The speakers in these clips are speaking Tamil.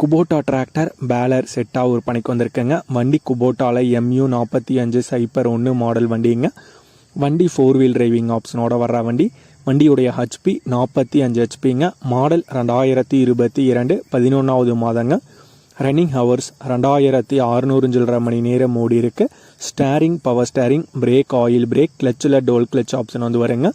குபோட்டா டிராக்டர் பேலர் செட்டாக விற்பனைக்கு வந்திருக்குங்க. வண்டி குபோட்டாவில் எம்யூ நாற்பத்தி அஞ்சு சைப்பர் ஒன்று மாடல் வண்டிங்க. வண்டி ஃபோர் வீல் டிரைவிங் ஆப்ஷனோட வர்ற வண்டி. வண்டியுடைய ஹெச்பி நாற்பத்தி அஞ்சு ஹெச்பிங்க மாடல் ரெண்டாயிரத்தி இருபத்தி இரண்டு பதினொன்றாவது மாதங்க. ரன்னிங் ஹவர்ஸ் ரெண்டாயிரத்தி அறுநூறு சில்லரை மணி நேரம் ஓடி இருக்கு. Steering power steering brake oil brake கிளச்சில் dual clutch option வந்து வருங்க.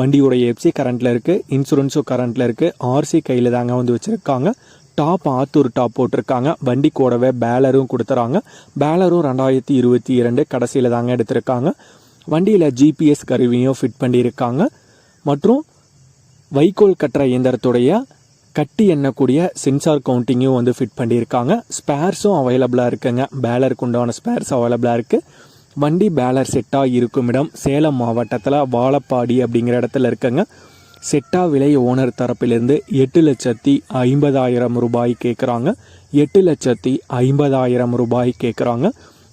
வண்டியோடைய எஃப்சி கரண்ட்டில் இருக்குது இன்சூரன்ஸும் கரண்ட்டில் இருக்குது ஆர்சி கையில் தாங்க வந்து வச்சுருக்காங்க. டாப் ஆத்தூர் டாப் போட்டிருக்காங்க. வண்டி கூடவே பேலரும் கொடுத்துறாங்க. பேலரும் ரெண்டாயிரத்தி இருபத்தி இரண்டு கடைசியில் தாங்க எடுத்திருக்காங்க. வண்டியில் ஜிபிஎஸ் கருவியும் ஃபிட் பண்ணியிருக்காங்க. மற்றும் வைக்கோல் கட்டுற இயந்திரத்துடைய கட்டி எண்ணக்கூடிய சென்சார் கவுண்டிங்கும் வந்து ஃபிட் பண்ணியிருக்காங்க. ஸ்பேர்ஸும் அவைலபிளாக இருக்குங்க. பேலருக்கு உண்டான ஸ்பேர்ஸ் அவைலபிளாக இருக்குது வண்டி பேலர் செட்டாக இருக்கும் இடம். சேலம் மாவட்டத்தில் வாழப்பாடி அப்படிங்கிற இடத்துல இருக்குங்க. செட்டா விலை ஓனர் தரப்பிலிருந்து எட்டு லட்சத்தி ஐம்பதாயிரம் ரூபாய் கேட்குறாங்க எட்டு லட்சத்தி ஐம்பதாயிரம் ரூபாய் கேட்குறாங்க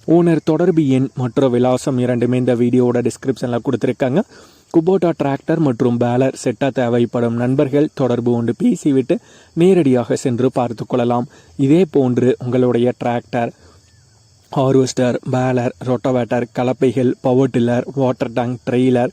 ஓனர் தொடர்பு எண் மற்றும் விலாசம் இரண்டுமே இந்த வீடியோவோட டிஸ்கிரிப்ஷனில் கொடுத்துருக்காங்க. குபோட்டா டிராக்டர் மற்றும் பேலர் செட்டா தேவைப்படும் நண்பர்கள் தொடர்பு கொண்டு பேசிவிட்டு நேரடியாக சென்று பார்த்து கொள்ளலாம். இதே போன்று உங்களுடைய tractor harvester baler rotavator கலப்பைகள் power tiller water tank trailer